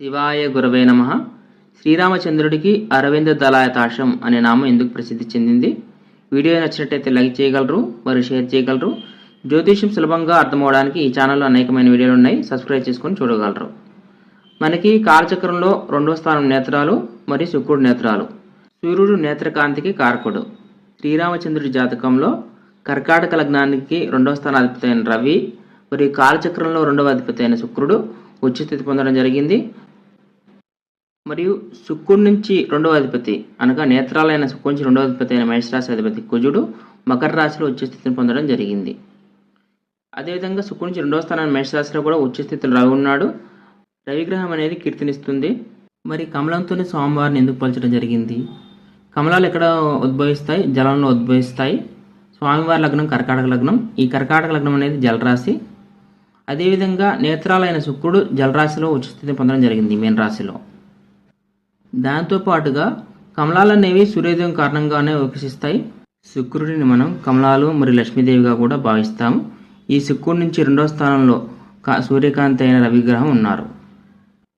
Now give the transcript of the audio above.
శివాయ గురవే నమ. శ్రీరామచంద్రుడికి అరవింద దళాయతాశం అనే నామం ఎందుకు ప్రసిద్ధి చెందింది? వీడియో నచ్చినట్టయితే లైక్ చేయగలరు మరియు షేర్ చేయగలరు. జ్యోతిష్యం సులభంగా అర్థమవడానికి ఈ ఛానల్లో అనేకమైన వీడియోలు ఉన్నాయి. సబ్స్క్రైబ్ చేసుకొని చూడగలరు. మనకి కాలచక్రంలో రెండవ స్థానం నేత్రాలు మరియు శుక్రుడు నేత్రాలు. సూర్యుడు నేత్రకాంతికి కారకుడు. శ్రీరామచంద్రుడి జాతకంలో కర్కాటక లగ్నానికి రెండవ స్థానాధిపతి అయిన రవి మరియు కాలచక్రంలో రెండవ అధిపతి అయిన శుక్రుడు ఉచ్చస్థితి పొందడం జరిగింది. మరియు శుక్రుడి నుంచి రెండవ అధిపతి అనగా నేత్రాలైన శుక్రు నుంచి రెండవ అధిపతి అయిన మేషరాశి అధిపతి కుజుడు మకర రాశిలో ఉచ్చస్థితిని పొందడం జరిగింది. అదేవిధంగా శుక్రుడి నుంచి రెండవ స్థానాన్ని మేషరాశిలో కూడా ఉచ్చస్థితిలో రవి ఉన్నాడు. రవిగ్రహం అనేది కీర్తినిస్తుంది. మరి కమలంతోనే స్వామివారిని ఎందుకు పోల్చడం జరిగింది? కమలాలు ఎక్కడ ఉద్భవిస్తాయి? జలంలో ఉద్భవిస్తాయి. స్వామివారి లగ్నం కర్కాటక లగ్నం. ఈ కర్కాటక లగ్నం అనేది జలరాశి. అదేవిధంగా నేత్రాలైన శుక్రుడు జలరాశిలో ఉచ్చస్థితిని పొందడం జరిగింది మీన రాశిలో దాంతో పాటుగా కమలాలు అనేవి సూర్యోదయం కారణంగానే వికసిస్తాయి శుక్రుడిని మనం కమలాలు మరియు లక్ష్మీదేవిగా కూడా భావిస్తాము ఈ శుక్రుడి నుంచి రెండవ స్థానంలో కా సూర్యకాంతి అయిన రవిగ్రహం ఉన్నారు.